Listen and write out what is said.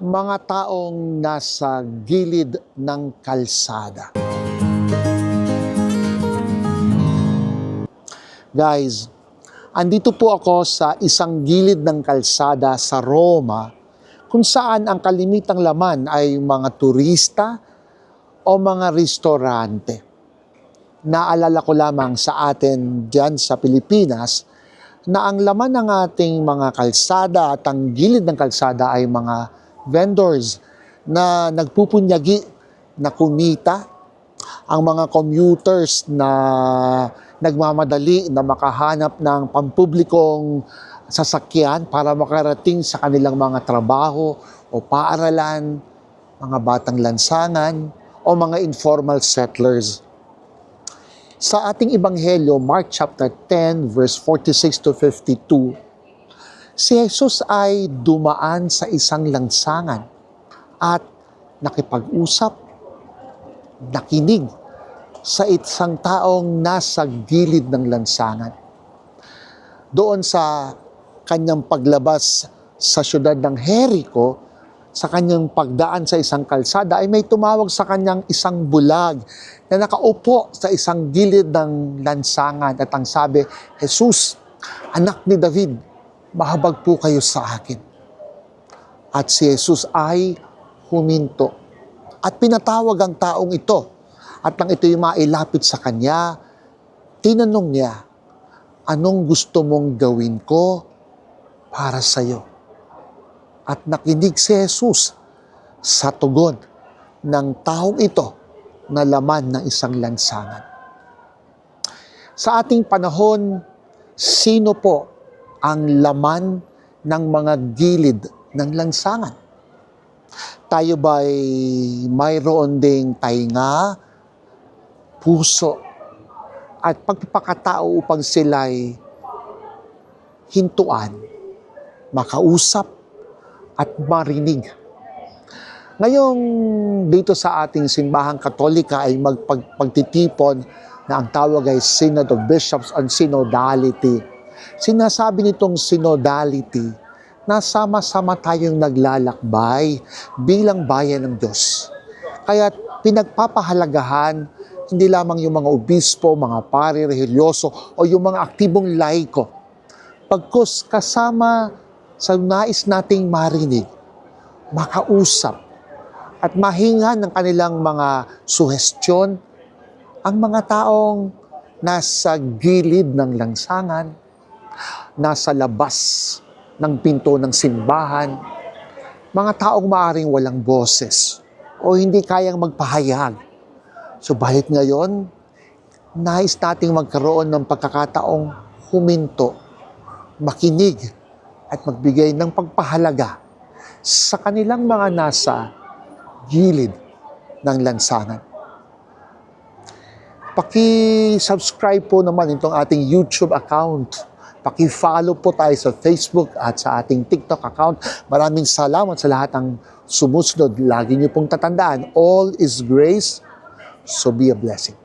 mga taong nasa gilid ng kalsada. Guys, andito po ako sa isang gilid ng kalsada sa Roma kung saan ang kalimitang laman ay mga turista o mga restorante. Naalala ko lamang sa atin dyan sa Pilipinas na ang laman ng ating mga kalsada at ang gilid ng kalsada ay mga vendors na nagpupunyagi na kumita ang mga commuters na nagmamadali na makahanap ng pampublikong sasakyan para makarating sa kanilang mga trabaho o paaralan, mga batang lansangan o mga informal settlers. Sa ating ebanghelyo, Mark chapter 10 verse 46 to 52, si Jesus ay dumaan sa isang lansangan at nakipag-usap, nakinig sa isang taong nasa gilid ng lansangan. Doon sa kanyang paglabas sa syudad ng Jericho, sa kanyang pagdaan sa isang kalsada, ay may tumawag sa kanyang isang bulag na nakaupo sa isang gilid ng lansangan at ang sabi, Jesus, anak ni David, mahabag po kayo sa akin. At si Jesus ay huminto at pinatawag ang taong ito. At nang ito'y mailapit sa kanya, tinanong niya, anong gusto mong gawin ko para sa iyo? At nakinig si Jesus sa tugon ng taong ito na laman ng isang lansangan. Sa ating panahon, sino po ang laman ng mga gilid ng lansangan? Tayo ba'y mayroon ding tainga, puso, at pagpapakatao upang sila'y hintuan, makausap, at marinig. Ngayong dito sa ating simbahang katolika ay magpagtitipon na ang tawag ay Synod of Bishops on Synodality. Sinasabi nitong synodality na sama-sama tayong naglalakbay bilang bayan ng Diyos. Kaya pinagpapahalagahan hindi lamang yung mga obispo, mga pari, religyoso o yung mga aktibong laiko. Pagkus kasama sa nais nating marinig, makausap, at mahinga ng kanilang mga suhestyon ang mga taong nasa gilid ng langsangan, nasa labas ng pinto ng simbahan, mga taong maaring walang boses o hindi kayang magpahayag. Subalit ngayon, nais nating magkaroon ng pagkakataong huminto, makinig, at magbigay ng pagpahalaga sa kanilang mga nasa gilid ng lansangan. Paki-subscribe po naman itong ating YouTube account. Paki-follow po tayo sa Facebook at sa ating TikTok account. Maraming salamat sa lahat ng sumusunod. Lagi niyo pong tatandaan, all is grace, so be a blessing.